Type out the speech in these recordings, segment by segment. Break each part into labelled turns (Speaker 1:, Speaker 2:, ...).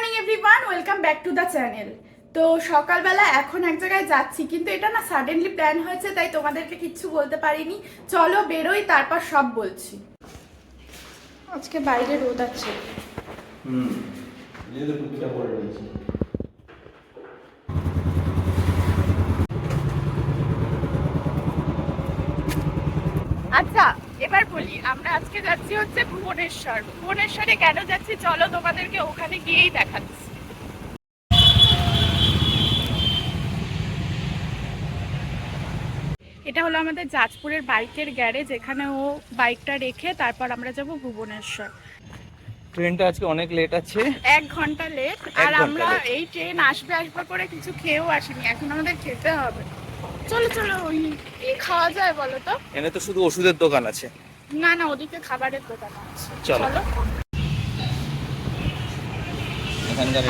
Speaker 1: Morning everyone welcome back to the channel তো সকালবেলা এখন এক জায়গায় যাচ্ছি কিন্তু এটা না সাডেনলি প্ল্যান হয়েছে তাই তোমাদেরকে কিচ্ছু বলতে পারিনি। চলো বেরোই তারপর সব বলছি। আজকে বাইরে রোদ আছে।
Speaker 2: হুম রয়েছে
Speaker 1: আচ্ছা এবার বলি আমরা আজকে যাচ্ছি হচ্ছে ভুবনেশ্বর। ভুবনেশ্বরে কেন যাচ্ছি? চলো তোমাদেরকে ওখানে গিয়েই দেখাচ্ছি। এটা হলো আমাদের জাজপুরের বাইকের গ্যারেজ এখানে ও বাইকটা রেখে তারপর আমরা যাব ভুবনেশ্বর।
Speaker 2: ট্রেনটা আজকে অনেক লেট আছে।
Speaker 1: এক ঘণ্টা লেট আর আমরা এই ট্রেন আসবে আসবে করে কিছু খেয়েও আসিনি এখন আমাদের খেতে হবে। চলো চলো ওই কি খাওয়া যায় বলো তো?
Speaker 2: এনে তো শুধু ওষুধের দোকান আছে।
Speaker 1: না না ওদিকে খাবারের দোকান আছে।
Speaker 2: চলো।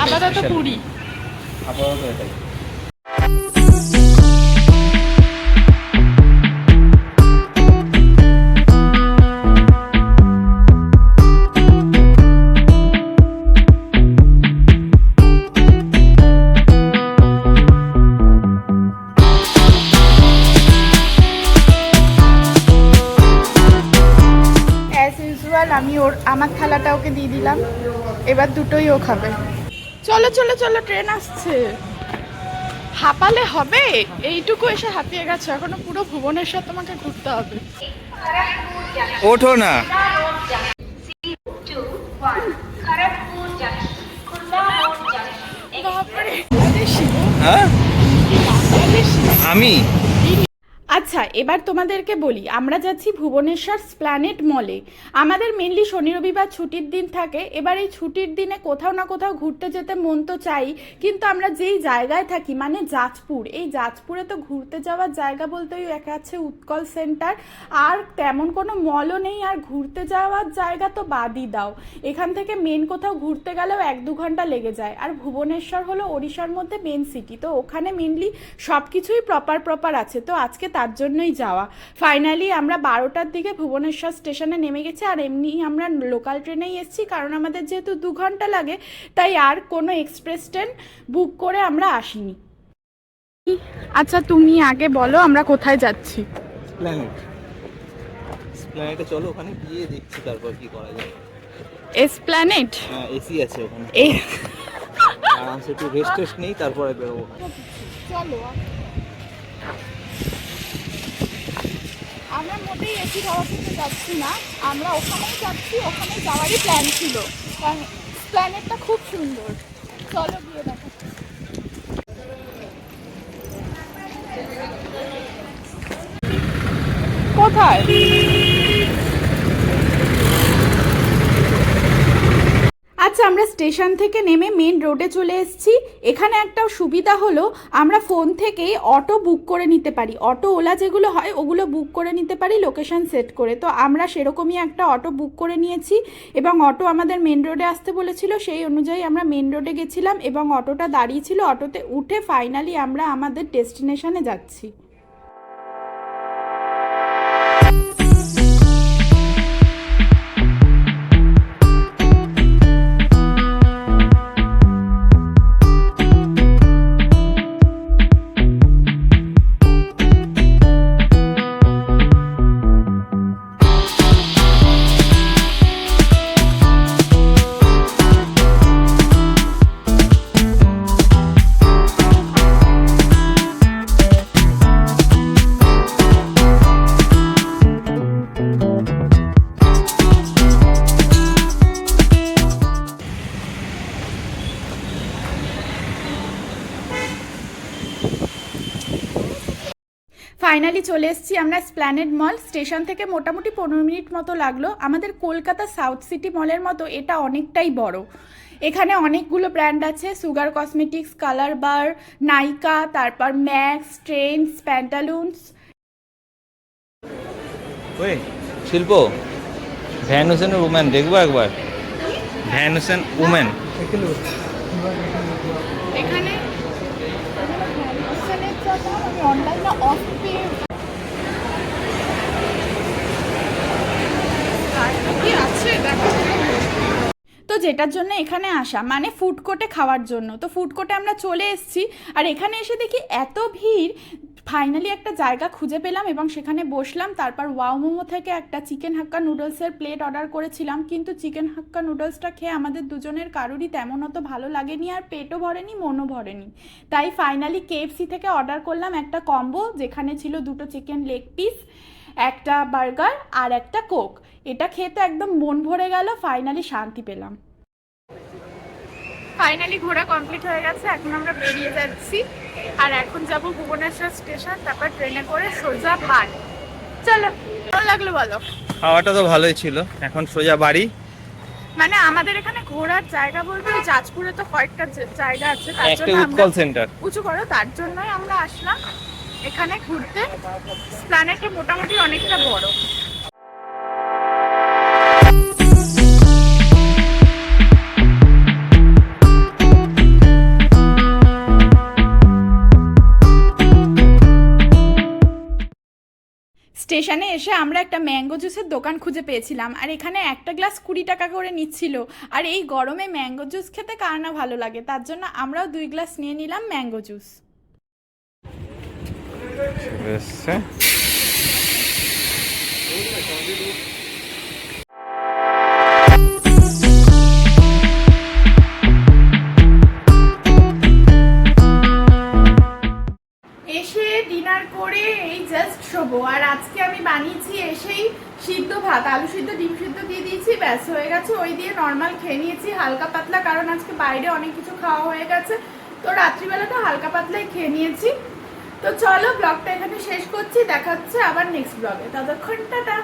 Speaker 1: আপাতত পুরি।
Speaker 2: আপাতত এটাই।
Speaker 1: ওর আমার থালাটা ওকে দিয়ে দিলাম। এবার দুটোই ও খাবে। চলো চলো চলো ট্রেন আসছে। হাঁপালে হবে? এইটুকু এসে হাঁপিয়ে গেছো। এখনও পুরো ভুবনেশ্বর তোমাকে ঘুরতে হবে।
Speaker 2: ওঠো না। হ্যাঁ। আমি?
Speaker 1: আচ্ছা এবার তোমাদেরকে বলি, আমরা যাচ্ছি ভুবনেশ্বর স্প্ল্যানেট মলে। আমাদের মেনলি শনি, রবিবার ছুটির দিন থাকে, এবার এই ছুটির দিনে কোথাও না কোথাও ঘুরতে যেতে মন তো চাই, কিন্তু আমরা যেই জায়গায় থাকি মানে জাজপুর এই জাজপুরে তো ঘুরতে যাওয়ার জায়গা বলতে ওই এক আছে উৎকল সেন্টার, আর তেমন কোনো মলও নেই, আর ঘুরতে যাওয়ার জায়গা তো বাদই দাও। এখান থেকে মেন কোথাও ঘুরতে গেলেও এক দু ঘণ্টা লেগে যায়, আর ভুবনেশ্বর হলো ওড়িশার মধ্যে মেন সিটি তো ওখানে মেনলি সব কিছুই প্রপার প্রপার আছে, তো আজকে তার জন্যই যাওয়া। ফাইনালি আমরা বারোটার দিকে ভুবনেশ্বর স্টেশনে নেমে গেছি আর এমনি আমরা লোকাল ট্রেনেই এসেছি কারণ আমাদের যেহেতু দু ঘণ্টা লাগে তাই আর কোনো এক্সপ্রেস ট্রেন বুক করে আমরা আসিনি। আচ্ছা তুমি আগে বলো আমরা কোথায় যাচ্ছি।
Speaker 2: প্ল্যানেট প্ল্যানেটে চলো ওখানে গিয়ে দেখছি তারপর কি করা যায়।
Speaker 1: এসপ্ল্যানেট
Speaker 2: হ্যাঁ এসি আছে ওখানে।
Speaker 1: এ
Speaker 2: আরামসে একটু রেস্ট টেস্ট নেই তারপরে বেরোবো।
Speaker 1: চলো আমরা মোটেই এসি খেতে যাচ্ছি না। আমরা ওখানেই যাচ্ছি ওখানে যাওয়ারই প্ল্যান ছিল। প্ল্যানেটটা খুব সুন্দর। চলো গিয়ে দেখা কোথায়? আচ্ছা আমরা স্টেশন থেকে নেমে মেন রোডে চলে এসেছি। এখানে একটা সুবিধা হলো, আমরা ফোন থেকেই অটো বুক করে নিতে পারি। অটো ওলা যেগুলো হয়, ওগুলো বুক করে নিতে পারি, লোকেশন সেট করে। তো আমরা সেরকমই একটা অটো বুক করে নিয়েছি এবং অটো আমাদের মেন রোডে আসতে বলেছিল, সেই অনুযায়ী আমরা মেন রোডে গেছিলাম এবং অটোটা দাঁড়িয়ে ছিল। অটোতে উঠে ফাইনালি আমরা আমাদের ডেস্টিনেশনে যাচ্ছি। ফাইনালি চলে এসেছি আমরা স্প্ল্যানেড মল। স্টেশন থেকে মোটামুটি পনেরো মিনিট মতো লাগল। আমাদের কলকাতা সাউথ সিটি মলের মতো এটা অনেকটাই বড়। এখানে অনেকগুলো ব্র্যান্ড আছে sugar cosmetics colour bar Nykaa তারপর ম্যাক্স ট্রেন্ডস প্যান্টালুন্স।
Speaker 2: ওই শিল্প ভ্যান হোসেন উম্যান দেখব একবার। ভ্যান হোসেন উম্যান
Speaker 1: এখানে আমি অনলাইনে অফ পে কি আছে? দেখো। তো যেটার জন্য এখানে আসা মানে ফুড কোর্টে খাওয়ার জন্য। তো ফুড কোর্টে আমরা চলে এসেছি আর এখানে এসে দেখি এত ভিড় ফাইনালি একটা জায়গা খুঁজে পেলাম এবং সেখানে বসলাম। তারপর ওয়াও মোমো থেকে একটা চিকেন হাক্কা নুডলসের প্লেট অর্ডার করেছিলাম। কিন্তু চিকেন হাক্কা নুডলসটা খেয়ে আমাদের দুজনের কারোরই তেমন অত ভালো লাগেনি আর পেটও ভরেনি, মনও ভরেনি। তাই ফাইনালি কেএফসি থেকে অর্ডার করলাম একটা কম্বো যেখানে ছিল দুটো চিকেন লেগ পিস একটা বার্গার আর একটা কোক এটা খেতে একদম মন ভরে গেল ফাইনালি শান্তি পেলাম। ফাইনালি ঘোরা কমপ্লিট হয়ে গেছে এখন আমরা বেরিয়ে যাচ্ছি। আর এখন যাব ভুবনেশ্বর স্টেশন তারপর ট্রেনে করে সোজা বাড়ি চলো ভালো লাগল বলো?
Speaker 2: খাওয়াটা তো ভালোই ছিল। এখন সোজা বাড়ি।
Speaker 1: মানে আমাদের এখানে ঘোরার জায়গা বলতে যাজপুরে তো কয়েকটা জায়গা আছে তার জন্য
Speaker 2: উৎকল সেন্টার।
Speaker 1: উঁচু করো তার জন্যই আমরা আসলাম। এখানে ঘুরতে। প্ল্যানেটটা মোটামুটি অনেকটা বড়। এসে আমরা একটা ম্যাঙ্গো জুসের দোকান খুঁজে পেয়েছিলাম, আর এখানে একটা গ্লাস কুড়ি টাকা করে নিচ্ছিল। আর এই গরমে ম্যাঙ্গো জুস খেতে কার না ভালো লাগে? তার জন্য আমরাও দুই গ্লাস নিয়ে নিলাম ম্যাঙ্গো জুস। করে এই জাস্ট শোবো। আর আজকে আমি বানিয়েছি এসেই সিদ্ধ ভাত, আলু সিদ্ধ, ডিম সিদ্ধ দিয়ে দিয়েছি, ব্যাস, হয়ে গেছে। ওই দিয়ে নর্মাল খেয়ে নিয়েছি, হালকা পাতলা, কারণ আজকে বাইরে অনেক কিছু খাওয়া হয়ে গেছে। তো রাত্রিবেলাটা হালকা পাতলাই খেয়ে নিয়েছি। তো চলো ব্লগটা এখানে শেষ করছি দেখাচ্ছে আবার নেক্সট ব্লগে ততক্ষণ টাটা।